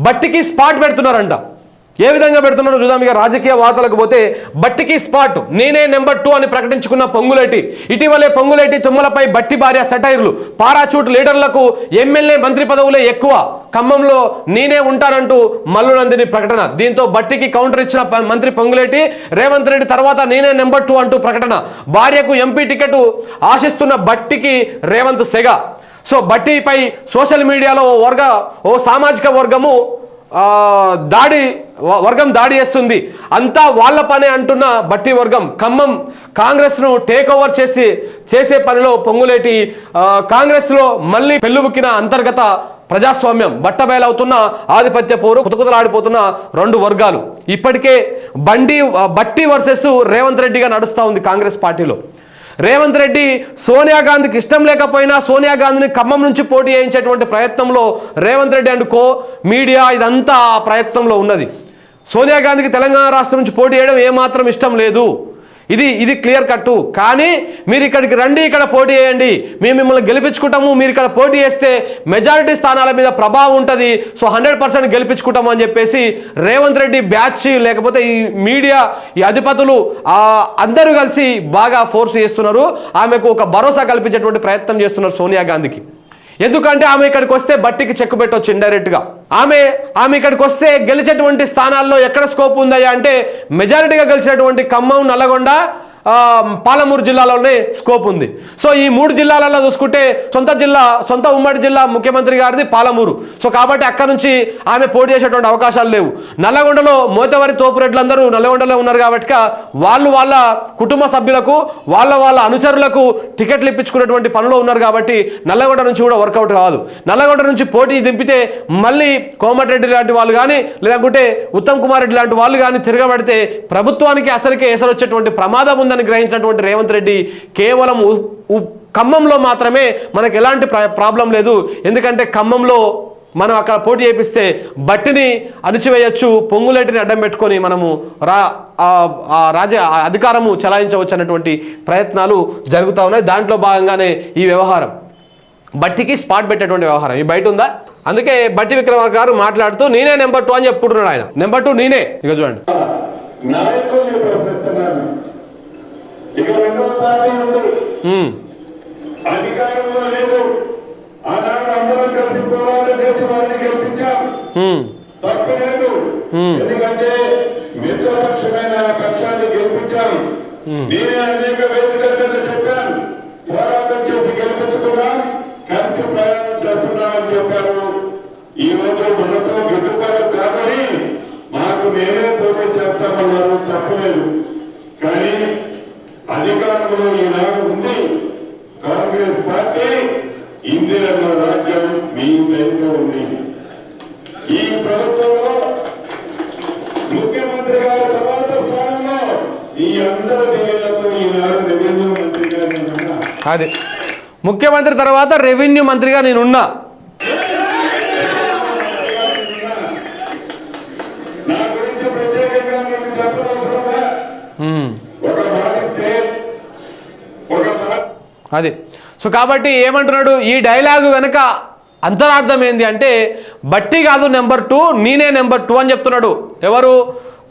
బట్టికి spot పెడుతున్నారంట. ఏ విధంగా పెడుతున్నారో చూద్దాం. ఇక రాజకీయ వార్తలకు పోతే బట్టికి స్పాట్ నేనే నెంబర్ టూ అని ప్రకటించుకున్న పొంగులేటి. ఇటీవలే పొంగులేటి తుమ్మలపై బట్టి భార్య సెటైర్లు పారాచూట్ లీడర్లకు ఎమ్మెల్యే మంత్రి పదవులే ఎక్కువ. ఖమ్మంలో నేనే ఉంటానంటూ మల్లునందిని ప్రకటన. దీంతో బట్టికి కౌంటర్ ఇచ్చిన ప- మంత్రి పొంగులేటి రేవంత్ రెడ్డి తర్వాత నేనే నెంబర్ టూ అంటూ ప్రకటన. భార్యకు ఎంపీ టికెట్ ఆశిస్తున్న బట్టికి రేవంత్ సెగ. సో బట్టిపై సోషల్ మీడియాలో ఓ వర్గ ఓ సామాజిక వర్గము దాడి వర్గం దాడి చేస్తుంది. అంతా వాళ్ళ పనే అంటున్న బట్టి వర్గం. ఖమ్మం కాంగ్రెస్ను టేక్ ఓవర్ చేసి చేసే పనిలో పొంగులేటి కాంగ్రెస్లో మళ్ళీ పెళ్ళుబుక్కిన అంతర్గత ప్రజాస్వామ్యం. బట్టబయలవుతున్న ఆధిపత్య పోరు కుతకుతలాడిపోతున్న రెండు వర్గాలు. ఇప్పటికే బండి బట్టి వర్సెస్ రేవంత్ రెడ్డిగా నడుస్తూ ఉంది కాంగ్రెస్ పార్టీలో. రేవంత్ రెడ్డి సోనియా గాంధీకి ఇష్టం లేకపోయినా సోనియా గాంధీని ఖమ్మం నుంచి పోటీ చేయించేటువంటి ప్రయత్నంలో Revanth Reddy and co media ఇదంతా ఆ ప్రయత్నంలో ఉన్నది. సోనియా గాంధీకి తెలంగాణ రాష్ట్రం నుంచి పోటీ చేయడం ఏమాత్రం ఇష్టం లేదు. ఇది ఇది క్లియర్ కట్టు కానీ మీరు ఇక్కడికి రండి ఇక్కడ పోటీ చేయండి. మేము మిమ్మల్ని గెలిపించుకుంటాము. మీరు ఇక్కడ పోటీ చేస్తే మెజారిటీ స్థానాల మీద ప్రభావం ఉంటుంది. సో హండ్రెడ్ పర్సెంట్ గెలిపించుకుంటాము అని చెప్పేసి రేవంత్ రెడ్డి బ్యాచ్ లేకపోతే ఈ మీడియా ఈ అధిపతులు అందరూ కలిసి బాగా ఫోర్స్ చేస్తున్నారు. ఆమెకు ఒక భరోసా కల్పించేటువంటి ప్రయత్నం చేస్తున్నారు సోనియా గాంధీకి. ఎందుకంటే ఆమె ఇక్కడికి వస్తే బట్టికి చెక్ పెట్టవచ్చు ఇండైరెక్ట్గా ఆమె ఆమె ఇక్కడికి వస్తే గెలిచేటువంటి స్థానాల్లో ఎక్కడ స్కోప్ ఉందయ్యా అంటే మెజారిటీగా గెలిచినటువంటి ఖమ్మం నల్లగొండ పాలమూరు జిల్లాలోనే స్కోప్ ఉంది. సో ఈ మూడు జిల్లాలలో చూసుకుంటే సొంత జిల్లా సొంత ఉమ్మడి జిల్లా ముఖ్యమంత్రి గారిది పాలమూరు. సో కాబట్టి అక్కడ నుంచి ఆమె పోటీ చేసేటువంటి అవకాశాలు లేవు. నల్లగొండలో మోతవరి తోపురెడ్లందరూ నల్లగొండలో ఉన్నారు కాబట్టి వాళ్ళు వాళ్ళ కుటుంబ సభ్యులకు వాళ్ళ వాళ్ళ అనుచరులకు టికెట్లు ఇప్పించుకునేటువంటి పనిలో ఉన్నారు కాబట్టి నల్లగొండ నుంచి కూడా వర్కౌట్ కాదు. నల్లగొండ నుంచి పోటీ దింపితే మళ్ళీ కోమటిరెడ్డి లాంటి వాళ్ళు కానీ లేదంటే ఉత్తమ్ కుమార్ రెడ్డి లాంటి వాళ్ళు కానీ తిరగబడితే ప్రభుత్వానికి అసలుకే ఎసరొచ్చేటువంటి ప్రమాదం ప్రమాదం ఉందని గ్రహించినటువంటి రేవంత్ రెడ్డి కేవలం ఖమ్మంలో మాత్రమే మనకు ఎలాంటి ప్రా- ప్రాబ్లం లేదు. ఎందుకంటే ఖమ్మంలో మనం అక్కడ పోటీ చేపిస్తే బట్టిని అణిచివేయచ్చు పొంగులేటిని అడ్డం పెట్టుకొని మనము రా ఆ- రాజ అధికారము చలాయించవచ్చు అన్నటువంటి ప్రయత్నాలు జరుగుతూ ఉన్నాయి. దాంట్లో భాగంగానే ఈ వ్యవహారం. బట్టికి స్పాట్ పెట్టేటువంటి వ్యవహారం. ఈ బయట ఉందా? అందుకే బట్టి విక్రమ గారు మాట్లాడుతూ నేనే నెంబర్ టూ అని చెప్పుకుంటున్నాడు ఆయన. నెంబర్ టూ నేనే. ఇక చూడండి. ఇక రెండో పార్టీ ఉంది. ఉమ్, అధికారంలో లేదు. ఆనాడు అందరం కలిసి పోరాటం చేసి వారిని గెలిపించాం. తప్పు లేదు. ఎందుకంటే మిత్రపక్షమైన ఆ పక్షాన్ని గెలిపించాం. నేనే అనేక వేదికల మీద చెప్పాను. పోరాటం చేసి గెలిపించుకున్నాం. కలిసి ప్రయాణం చేస్తున్నామని చెప్పారు. ఈ రోజు మనతో గిట్టుబాటు కాదని మాకు మేమే పోటీ చేస్తామన్నారు. తప్పులేదు కానీ అధికారంలో ఈనాడు ఉంది కాంగ్రెస్ పార్టీ ఇందిరమ్మ రాజ్యం మీ దయతో ఉంది. ఈ ప్రభుత్వంలో ముఖ్యమంత్రి గారి తర్వాత స్థానంలో ఈ అందరి దీనిలతో ఈనాడు రెవెన్యూ మంత్రిగా నేనున్నా. అదే. ముఖ్యమంత్రి తర్వాత రెవెన్యూ మంత్రిగా నేనున్నా. అది. సో కాబట్టి ఏమంటున్నాడు? ఈ డైలాగు వెనక అంతరార్థం ఏంది అంటే బట్టి కాదు నెంబర్ టూ నేనే నెంబర్ టూ అని చెప్తున్నాడు. ఎవరు?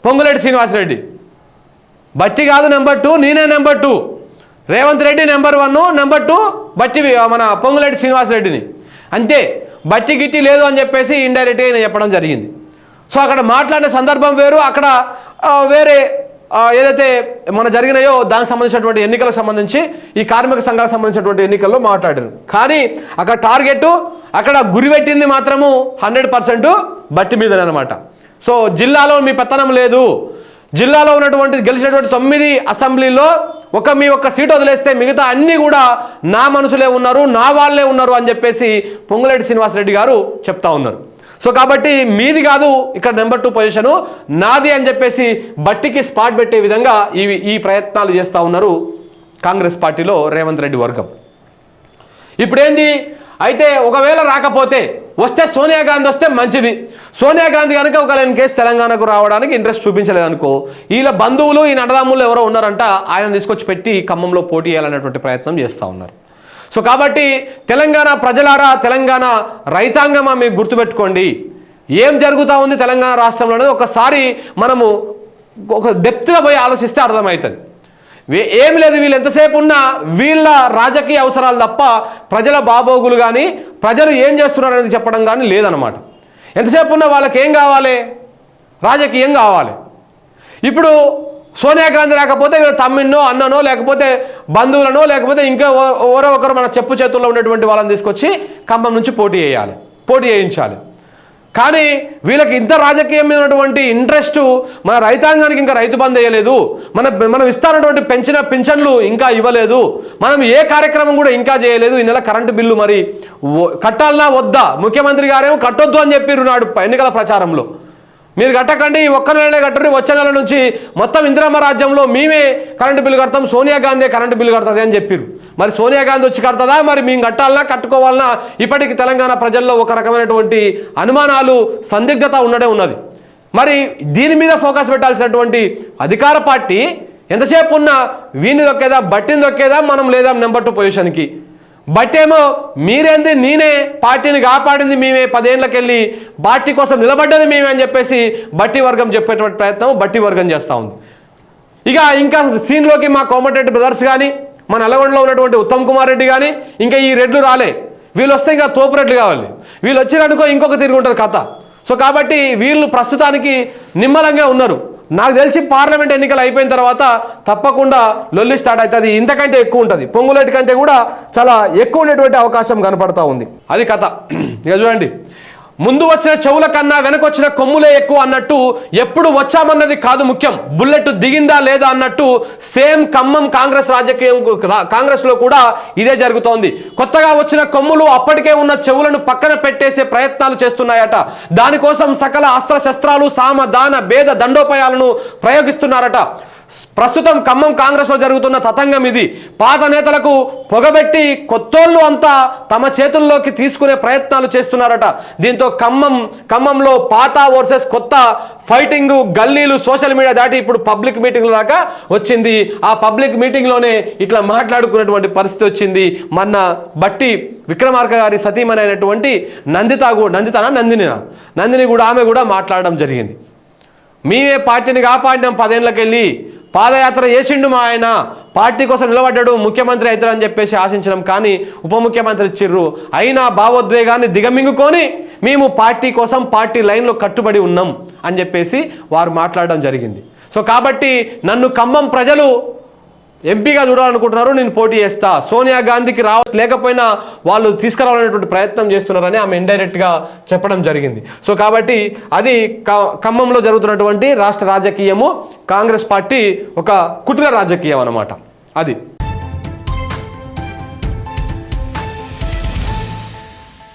పొంగులేటి శ్రీనివాసరెడ్డి. బట్టి కాదు నెంబర్ టూ నేనే number two. Revanth Reddy number one number two Bhatti మన పొంగులేటి శ్రీనివాసరెడ్డిని. అంతే బట్టి గిట్టి లేదు అని చెప్పేసి ఇండైరెక్ట్గా నేను చెప్పడం జరిగింది. సో అక్కడ మాట్లాడిన సందర్భం వేరు అక్కడ వేరే ఏదైతే మన జరిగినాయో దానికి సంబంధించినటువంటి ఎన్నికలకు సంబంధించి ఈ కార్మిక సంఘాలకు సంబంధించినటువంటి ఎన్నికల్లో మాట్లాడారు. కానీ అక్కడ టార్గెట్ అక్కడ గురిపెట్టింది మాత్రము హండ్రెడ్ పర్సెంట్ బట్టి మీదనే అనమాట సో జిల్లాలో మీ పెత్తనం లేదు. జిల్లాలో ఉన్నటువంటి గెలిచినటువంటి తొమ్మిది అసెంబ్లీలో ఒక మీ ఒక్క సీటు వదిలేస్తే మిగతా అన్నీ కూడా నా మనుషులే ఉన్నారు నా వాళ్ళే ఉన్నారు అని చెప్పేసి పొంగులేటి శ్రీనివాసరెడ్డి గారు చెప్తా ఉన్నారు. సో కాబట్టి మీది కాదు ఇక్కడ నెంబర్ టూ పొజిషను నాది అని చెప్పేసి బట్టికి స్పాట్ పెట్టే విధంగా ఇవి ఈ ప్రయత్నాలు చేస్తూ ఉన్నారు కాంగ్రెస్ పార్టీలో రేవంత్ రెడ్డి వర్గం. ఇప్పుడేంది? అయితే ఒకవేళ రాకపోతే వస్తే సోనియా గాంధీ వస్తే మంచిది. సోనియా గాంధీ కనుక ఒక ఇన్ కేసు తెలంగాణకు రావడానికి ఇంట్రెస్ట్ చూపించలేదనుకో వీళ్ళ బంధువులు ఈ నడదాములు ఎవరో ఉన్నారంట ఆయన తీసుకొచ్చి పెట్టి ఖమ్మంలో పోటీ చేయాలనేటువంటి ప్రయత్నం చేస్తూ ఉన్నారు. సో కాబట్టి తెలంగాణ ప్రజలారా తెలంగాణ రైతాంగమా మీకు గుర్తుపెట్టుకోండి. ఏం జరుగుతూ ఉంది తెలంగాణ రాష్ట్రంలో అనేది ఒకసారి మనము ఒక డెప్త్గా పోయి ఆలోచిస్తే అర్థమవుతుంది. ఏం లేదు వీళ్ళు ఎంతసేపు ఉన్నా వీళ్ళ రాజకీయ అవసరాలు తప్ప ప్రజల బాబోగులు కానీ ప్రజలు ఏం చేస్తున్నారు అనేది చెప్పడం కానీ లేదనమాట ఎంతసేపు ఉన్నా వాళ్ళకి ఏం కావాలి? రాజకీయం కావాలి. ఇప్పుడు సోనియా గాంధీ రాకపోతే తమ్మిన్నో అన్ననో లేకపోతే బంధువులనో లేకపోతే ఇంకా ఎవరో ఒకరు మన చెప్పు చేతుల్లో ఉన్నటువంటి వాళ్ళని తీసుకొచ్చి ఖమ్మం నుంచి పోటీ చేయాలి. పోటీ చేయించాలి. కానీ వీళ్ళకి ఇంత రాజకీయమైనటువంటి ఇంట్రెస్ట్ మన రైతాంగానికి ఇంకా రైతు బంద్ వేయలేదు. మన మనం ఇస్తానటువంటి పెంచిన పింఛన్లు ఇంకా ఇవ్వలేదు. మనం ఏ కార్యక్రమం కూడా ఇంకా చేయలేదు. ఈ నెల కరెంటు బిల్లు మరి కట్టాలనా వద్దా? ముఖ్యమంత్రి గారేమో కట్టొద్దు అని చెప్పిర్రు నాడు ఎన్నికల ప్రచారంలో. మీరు కట్టకండి ఒక్క నెలనే కట్టండి వచ్చే నెల నుంచి మొత్తం ఇందిరమ్మ రాజ్యంలో మేమే కరెంటు బిల్లు కడతాం సోనియా గాంధీ కరెంటు బిల్లు కడుతుంది అని చెప్పారు మరి సోనియా గాంధీ వచ్చి కడతదా? మరి మేము కట్టాలన్నా కట్టుకోవాలన్నా ఇప్పటికి తెలంగాణ ప్రజల్లో ఒక రకమైనటువంటి అనుమానాలు సందిగ్ధత ఉండడే ఉన్నది. మరి దీని మీద ఫోకస్ పెట్టాల్సినటువంటి అధికార పార్టీ ఎంతసేపు ఉన్నా వీని దొక్కేదా బట్టిని దొక్కేదా మనం లేదా నెంబర్ టూ పొజిషన్కి. బట్టేమో మీరేంది నేనే పార్టీని కాపాడింది మేమే పదేళ్ళకెళ్ళి పార్టీ కోసం నిలబడ్డది మేమే అని చెప్పేసి బట్టి వర్గం చెప్పేటువంటి ప్రయత్నం బట్టి వర్గం చేస్తూ ఉంది. ఇక ఇంకా సీన్లోకి మా కోమటిరెడ్డి బ్రదర్స్ కానీ మన నల్లగొండలో ఉన్నటువంటి ఉత్తమ్ కుమార్ రెడ్డి కానీ ఇంకా ఈ రెడ్లు రాలే. వీళ్ళు వస్తే ఇంకా తోపు రెడ్లు కావాలి. వీళ్ళు వచ్చిరనుకో ఇంకొక తిరిగి ఉంటుంది కథ. సో కాబట్టి వీళ్ళు ప్రస్తుతానికి నిమ్మలంగా ఉన్నారు. నాకు తెలిసి పార్లమెంట్ ఎన్నికలు అయిపోయిన తర్వాత తప్పకుండా లొల్లి స్టార్ట్ అవుతుంది. ఇంతకంటే ఎక్కువ ఉంటుంది. పొంగులేటి కంటే కూడా చాలా ఎక్కువ ఉండేటువంటి అవకాశం కనపడతా ఉంది. అది కథ. ఇక చూడండి. ముందు వచ్చిన చెవుల కన్నా వెనకొచ్చిన కొమ్ములే ఎక్కువ అన్నట్టు ఎప్పుడు వచ్చామన్నది కాదు ముఖ్యం. బుల్లెట్ దిగిందా లేదా అన్నట్టు సేమ్ ఖమ్మం కాంగ్రెస్ రాజకీయం కాంగ్రెస్లో కూడా ఇదే జరుగుతోంది. కొత్తగా వచ్చిన కొమ్ములు అప్పటికే ఉన్న చెవులను పక్కన పెట్టేసే ప్రయత్నాలు చేస్తున్నాయట. దానికోసం సకల అస్త్ర శస్త్రాలు సామ దాన భేద దండోపాయాలను ప్రయోగిస్తున్నారట. ప్రస్తుతం ఖమ్మం కాంగ్రెస్లో జరుగుతున్న తతంగం ఇది. పాత నేతలకు పొగబెట్టి కొత్తోళ్ళు అంతా తమ చేతుల్లోకి తీసుకునే ప్రయత్నాలు చేస్తున్నారట. దీంతో ఖమ్మం ఖమ్మంలో పాత వర్సెస్ కొత్త ఫైటింగ్ గల్లీలు సోషల్ మీడియా దాటి ఇప్పుడు పబ్లిక్ మీటింగ్ల దాకా వచ్చింది. ఆ పబ్లిక్ మీటింగ్లోనే ఇట్లా మాట్లాడుకున్నటువంటి పరిస్థితి వచ్చింది. మొన్న బట్టి విక్రమార్క గారి సతీమణి అయినటువంటి నందిత కూడా నందితనా నందినినా? నందిని కూడా ఆమె కూడా మాట్లాడడం జరిగింది. మేమే పార్టీని కాపాడినాం పదేళ్ళకెళ్ళి పాదయాత్ర చేసిండు మా ఆయన. పార్టీ కోసం నిలబడ్డాడు ముఖ్యమంత్రి అవుతారని చెప్పేసి ఆశించడం కానీ ఉప ముఖ్యమంత్రి ఇచ్చిర్రు. అయినా భావోద్వేగాన్ని దిగమింగుకొని మేము పార్టీ కోసం పార్టీ లైన్లో కట్టుబడి ఉన్నాం అని చెప్పేసి వారు మాట్లాడడం జరిగింది. సో కాబట్టి నన్ను ఖమ్మం ప్రజలు ఎంపీగా చూడాలనుకుంటున్నారు నేను పోటీ చేస్తా. సోనియా గాంధీకి రావ లేకపోయినా వాళ్ళు తీసుకురావాలనేటువంటి ప్రయత్నం చేస్తున్నారని ఆమె ఇండైరెక్ట్గా చెప్పడం జరిగింది. సో కాబట్టి అది క- ఖమ్మంలో జరుగుతున్నటువంటి రాష్ట్ర రాజకీయము కాంగ్రెస్ పార్టీ ఒక కుటుల రాజకీయం అన్నమాట. అది.